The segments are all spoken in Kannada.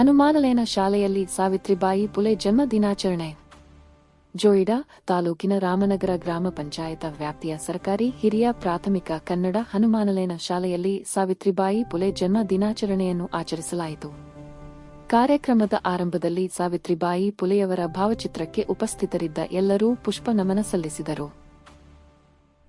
ಹನುಮಾನಲೇನ ಶಾಲೆಯಲ್ಲಿ ಸಾವಿತ್ರಿಬಾಯಿ ಪುಲೆ ಜನ್ಮ ದಿನಾಚರಣೆ. ಜೋಯಿಡಾ ತಾಲೂಕಿನ ರಾಮನಗರ ಗ್ರಾಮ ಪಂಚಾಯತ ವ್ಯಾಪ್ತಿಯ ಸರ್ಕಾರಿ ಹಿರಿಯ ಪ್ರಾಥಮಿಕ ಕನ್ನಡ ಹನುಮಾನಲೇನ ಶಾಲೆಯಲ್ಲಿ ಸಾವಿತ್ರಿಬಾಯಿ ಪುಲೆ ಜನ್ಮ ದಿನಾಚರಣೆಯನ್ನು ಆಚರಿಸಲಾಯಿತು. ಕಾರ್ಯಕ್ರಮದ ಆರಂಭದಲ್ಲಿ ಸಾವಿತ್ರಿಬಾಯಿ ಪುಲೆಯವರ ಭಾವಚಿತ್ರಕ್ಕೆ ಉಪಸ್ಥಿತರಿದ್ದ ಎಲ್ಲರೂ ಪುಷ್ಪ ನಮನ ಸಲ್ಲಿಸಿದರು.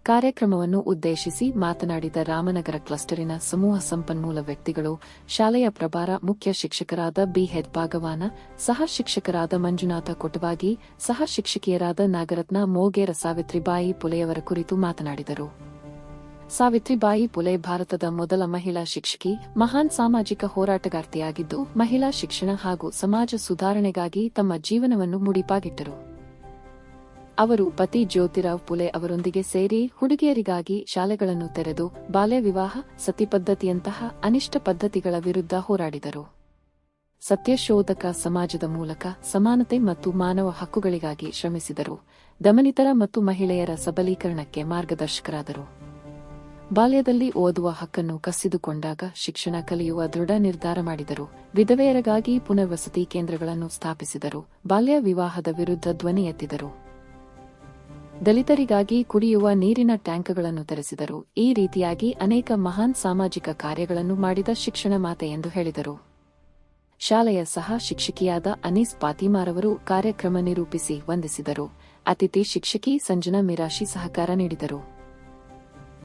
ಕಾರ್ಯಕ್ರಮವನ್ನು ಉದ್ದೇಶಿಸಿ ಮಾತನಾಡಿದ ರಾಮನಗರ ಕ್ಲಸ್ಟರಿನ ಸಮೂಹ ಸಂಪನ್ಮೂಲ ವ್ಯಕ್ತಿಗಳು, ಶಾಲೆಯ ಪ್ರಭಾರ ಮುಖ್ಯ ಶಿಕ್ಷಕರಾದ ಬಿಹೆಚ್ ಭಾಗವಾನ, ಸಹ ಶಿಕ್ಷಕರಾದ ಮಂಜುನಾಥ ಕೊಟವಾಗಿ, ಸಹ ಶಿಕ್ಷಕಿಯರಾದ ನಾಗರತ್ನ ಮೋಗೇರ ಸಾವಿತ್ರಿಬಾಯಿ ಪುಲೆಯವರ ಕುರಿತು ಮಾತನಾಡಿದರು. ಸಾವಿತ್ರಿಬಾಯಿ ಪುಲೆ ಭಾರತದ ಮೊದಲ ಮಹಿಳಾ ಶಿಕ್ಷಕಿ, ಮಹಾನ್ ಸಾಮಾಜಿಕ ಹೋರಾಟಗಾರ್ತಿಯಾಗಿದ್ದು ಮಹಿಳಾ ಶಿಕ್ಷಣ ಹಾಗೂ ಸಮಾಜ ಸುಧಾರಣೆಗಾಗಿ ತಮ್ಮ ಜೀವನವನ್ನು ಮುಡಿಪಾಗಿಟ್ಟರು. ಅವರು ಪತಿ ಜ್ಯೋತಿರಾವ್ ಪುಲೆ ಅವರೊಂದಿಗೆ ಸೇರಿ ಹುಡುಗಿಯರಿಗಾಗಿ ಶಾಲೆಗಳನ್ನು ತೆರೆದು ಬಾಲ್ಯ ವಿವಾಹ, ಸತಿ ಪದ್ಧತಿಯಂತಹ ಅನಿಷ್ಟ ಪದ್ಧತಿಗಳ ವಿರುದ್ಧ ಹೋರಾಡಿದರು. ಸತ್ಯಶೋಧಕ ಸಮಾಜದ ಮೂಲಕ ಸಮಾನತೆ ಮತ್ತು ಮಾನವ ಹಕ್ಕುಗಳಿಗಾಗಿ ಶ್ರಮಿಸಿದರು. ದಮನಿತರ ಮತ್ತು ಮಹಿಳೆಯರ ಸಬಲೀಕರಣಕ್ಕೆ ಮಾರ್ಗದರ್ಶಕರಾದರು. ಬಾಲ್ಯದಲ್ಲಿ ಓದುವ ಹಕ್ಕನ್ನು ಕಸಿದುಕೊಂಡಾಗ ಶಿಕ್ಷಣ ಕಲಿಯುವ ದೃಢ ನಿರ್ಧಾರ ಮಾಡಿದರು. ವಿಧವೆಯರಿಗಾಗಿ ಪುನರ್ವಸತಿ ಕೇಂದ್ರಗಳನ್ನು ಸ್ಥಾಪಿಸಿದರು. ಬಾಲ್ಯ ವಿವಾಹದ ವಿರುದ್ಧ ಧ್ವನಿ ಎತ್ತಿದರು. ದಲಿತರಿಗಾಗಿ ಕುಡಿಯುವ ನೀರಿನ ಟ್ಯಾಂಕ್ಗಳನ್ನು ತರಿಸಿದರು. ಈ ರೀತಿಯಾಗಿ ಅನೇಕ ಮಹಾನ್ ಸಾಮಾಜಿಕ ಕಾರ್ಯಗಳನ್ನು ಮಾಡಿದ ಶಿಕ್ಷಣ ಮಾತೆ ಎಂದು ಹೇಳಿದರು. ಶಾಲೆಯ ಸಹ ಶಿಕ್ಷಕಿಯಾದ ಅನೀಸ್ ಪಾತಿಮಾರವರು ಕಾರ್ಯಕ್ರಮ ನಿರೂಪಿಸಿ ವಂದಿಸಿದರು. ಅತಿಥಿ ಶಿಕ್ಷಕಿ ಸಂಜನಾ ಮಿರಾಶಿ ಸಹಕಾರ ನೀಡಿದರು.